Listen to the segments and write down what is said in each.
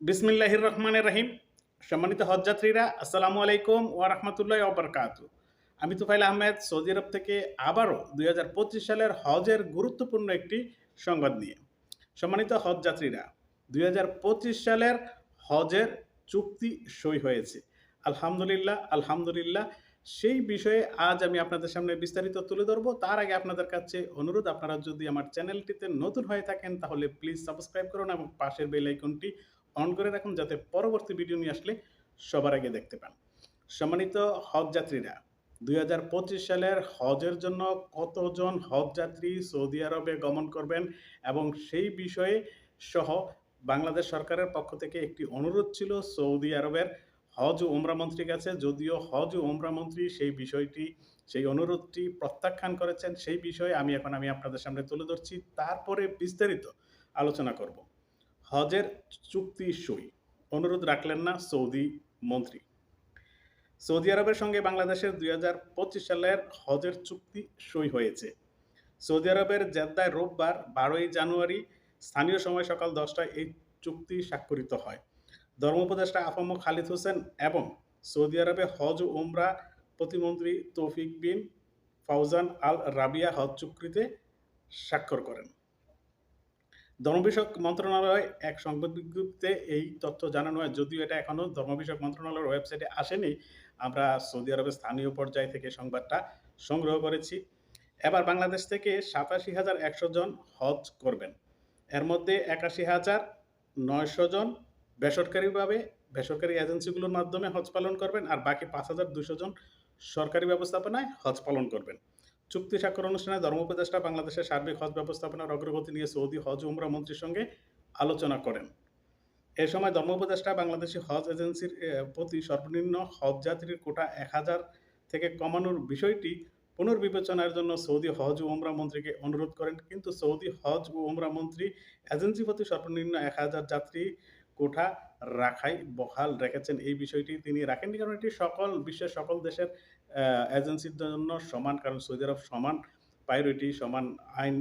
বিসমিল্লাহির রহমানের রহিম সম্মানিত হজযাত্রীরা, আসসালামু আলাইকুম ওয়া রাহমাতুল্লাহি ওয়া বারাকাতু আমি তুফাইল আহমেদ, সৌদি আরব থেকে আবারও দুই হাজার পঁচিশ সালের হজের গুরুত্বপূর্ণ একটি সংবাদ নিয়ে। সম্মানিত হজযাত্রীরা, দুই হাজার পঁচিশ সালের হজের চুক্তি সই হয়েছে। আলহামদুলিল্লাহ আলহামদুলিল্লাহ। সেই বিষয়ে আজ আমি আপনাদের সামনে বিস্তারিত তুলে ধরবো। তার আগে আপনাদের কাছে অনুরোধ, আপনারা যদি আমার চ্যানেলটিতে নতুন হয়ে থাকেন, তাহলে প্লিজ সাবস্ক্রাইব করুন এবং পাশের বেল আইকনটি অন করে রাখুন যাতে পরবর্তী ভিডিও নিয়ে আসলে সবার আগে দেখতে পান। সম্মানিত হজ যাত্রীরা দুই হাজার পঁচিশ সালের হজের জন্য কতজন হজ যাত্রী সৌদি আরবে গমন করবেন এবং সেই বিষয়ে সহ বাংলাদেশ সরকারের পক্ষ থেকে একটি অনুরোধ ছিল সৌদি আরবের হজ ও ওমরা মন্ত্রীর কাছে। যদিও হজ ও ওমরা মন্ত্রী সেই বিষয়টি, সেই অনুরোধটি প্রত্যাখ্যান করেছেন, সেই বিষয়ে আমি এখন আমি আপনাদের সামনে তুলে ধরছি। তারপরে বিস্তারিত আলোচনা করব। হজের চুক্তি সই। অনুরোধ রাখলেন না সৌদি মন্ত্রী। সৌদি আরবের সঙ্গে বাংলাদেশের দুই হাজার পঁচিশ সালের হজের চুক্তি সই হয়েছে। সৌদি আরবের জেদ্দায় রোববার বারোই জানুয়ারি স্থানীয় সময় সকাল দশটায় এই চুক্তি স্বাক্ষরিত হয়। ধর্ম উপদেষ্টা আফম খালিদ হোসেন এবং সৌদি আরবে হজ ও উমরা প্রতিমন্ত্রী তৌফিক বিন ফাউজান আল রাবিয়া হজ চুক্তিতে স্বাক্ষর করেন। ধর্ম বিষয়ক মন্ত্রণালয় এক সংবাদ বিজ্ঞপ্তিতে এই তথ্য জানানো হয়। যদিও এটা এখনও ধর্ম বিষয়ক মন্ত্রণালয়ের ওয়েবসাইটে আসেনি, আমরা সৌদি আরবের স্থানীয় পর্যায় থেকে সংবাদটা সংগ্রহ করেছি। এবার বাংলাদেশ থেকে সাতাশি হাজার একশো জন হজ করবেন। এর মধ্যে একাশি হাজার নয়শো জন বেসরকারিভাবে, বেসরকারি এজেন্সিগুলোর মাধ্যমে হজ পালন করবেন আর বাকি পাঁচ হাজার দুশো জন সরকারি ব্যবস্থাপনায় হজ পালন করবেন। চুক্তি স্বাক্ষর অনুষ্ঠানে ধর্ম উপদেষ্টা বাংলাদেশের সার্বিক হজ ব্যবস্থাপনার অগ্রগতি নিয়ে সৌদি হজ উমরা মন্ত্রীর সঙ্গে আলোচনা করেন। এ সময় ধর্ম উপদেষ্টা বাংলাদেশি হজ এজেন্সির প্রতি সর্বনিম্ন হজ যাত্রীর কোটা এক হাজার থেকে কমানোর বিষয়টি পুনর্বিবেচনার জন্য সৌদি হজ ও উমরা মন্ত্রীকে অনুরোধ করেন। কিন্তু সৌদি হজ ও উমরা মন্ত্রী এজেন্সি প্রতি সর্বনিম্ন এক হাজার যাত্রী কোঠা রাখাই বহাল রেখেছেন। এই বিষয়টি তিনি রাখেননি কারণ এটি সকল, বিশ্বের সকল দেশের এজেন্সির জন্য সমান, কারণ সৌদি আরব সমান প্রায়োরিটি সমান আইন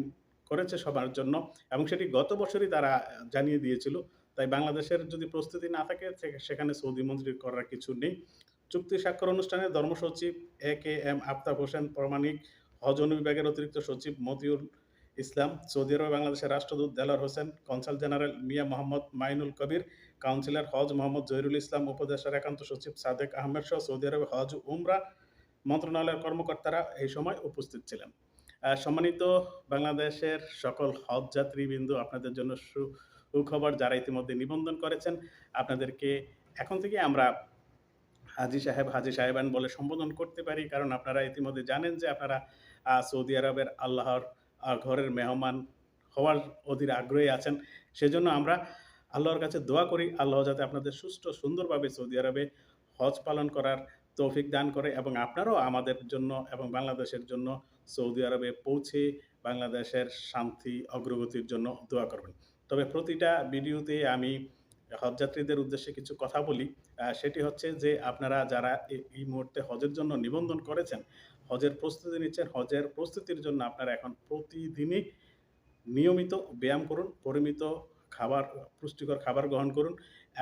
করেছে সবার জন্য এবং সেটি গত বছরই তারা জানিয়ে দিয়েছিল। তাই বাংলাদেশের যদি প্রস্তুতি না থাকে সেখানে সৌদি মন্ত্রীর করার কিছু নেই। চুক্তি স্বাক্ষর অনুষ্ঠানে ধর্মসচিব A K M Aftab Hossain, Pramanik হজ বিভাগের অতিরিক্ত সচিব মতিউল ইসলাম, সৌদি আরব বাংলাদেশের রাষ্ট্রদূত Delar Hossain consul general Mia Mohammad Mainul Kabir councillor হজ মোহাম্মদ জহিরুল ইসলাম, উপদেষ্টার একান্ত সচিব সাদেক আহমেদ সহ সৌদি আরবে হজ উমরা মন্ত্রণালয়ের কর্মকর্তারা এই সময় উপস্থিত ছিলেন। সম্মানিত বাংলাদেশের সকল হজ যাত্রীবৃন্দ, আপনাদের জন্য সুখবর যারা ইতিমধ্যে নিবন্ধন করেছেন, আপনাদেরকে এখন থেকে আমরা হাজি সাহেব, হাজি সাহেবান বলে সম্বোধন করতে পারি। কারণ আপনারা ইতিমধ্যে জানেন যে আপনারা সৌদি আরবের আল্লাহর ঘরের মেহমান হওয়ার অধীর আগ্রহী আছেন। সেজন্য আমরা আল্লাহর কাছে দোয়া করি, আল্লাহ যাতে আপনাদের সুস্থ, সুন্দরভাবে সৌদি আরবে হজ পালন করার তৌফিক দান করে এবং আপনারাও আমাদের জন্য এবং বাংলাদেশের জন্য সৌদি আরবে পৌঁছে বাংলাদেশের শান্তি, অগ্রগতির জন্য দোয়া করবেন। তবে প্রতিটা ভিডিওতে আমি হজযাত্রীদের উদ্দেশ্যে কিছু কথা বলি। সেটি হচ্ছে যে আপনারা যারা এই মুহূর্তে হজের জন্য নিবন্ধন করেছেন, হজের প্রস্তুতি নিচ্ছেন, হজের প্রস্তুতির জন্য আপনারা এখন প্রতিদিনই নিয়মিত ব্যায়াম করুন, পরিমিত খাবার, পুষ্টিকর খাবার গ্রহণ করুন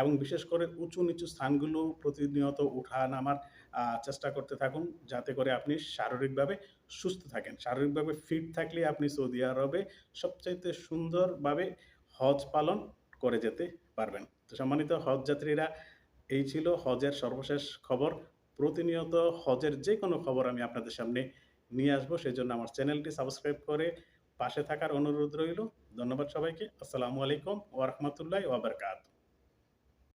এবং বিশেষ করে উঁচু নিচু স্থানগুলো প্রতিনিয়ত উঠা নামার চেষ্টা করতে থাকুন যাতে করে আপনি শারীরিকভাবে সুস্থ থাকেন। শারীরিকভাবে ফিট থাকলে আপনি সৌদি আরবে সবচাইতে সুন্দরভাবে হজ পালন করে যেতে পারবেন। তো সম্মানিত হজ যাত্রীরা, এই ছিল হজের সর্বশেষ খবর। প্রতিনিয়ত হজের যে কোনো খবর আমি আপনাদের সামনে নিয়ে আসব। সেই জন্য আমার চ্যানেলটি সাবস্ক্রাইব করে পাশে থাকার অনুরোধ রইল। ধন্যবাদ সবাইকে। আসসালামু আলাইকুম ওরহমতুল্লাহ ওবরকাত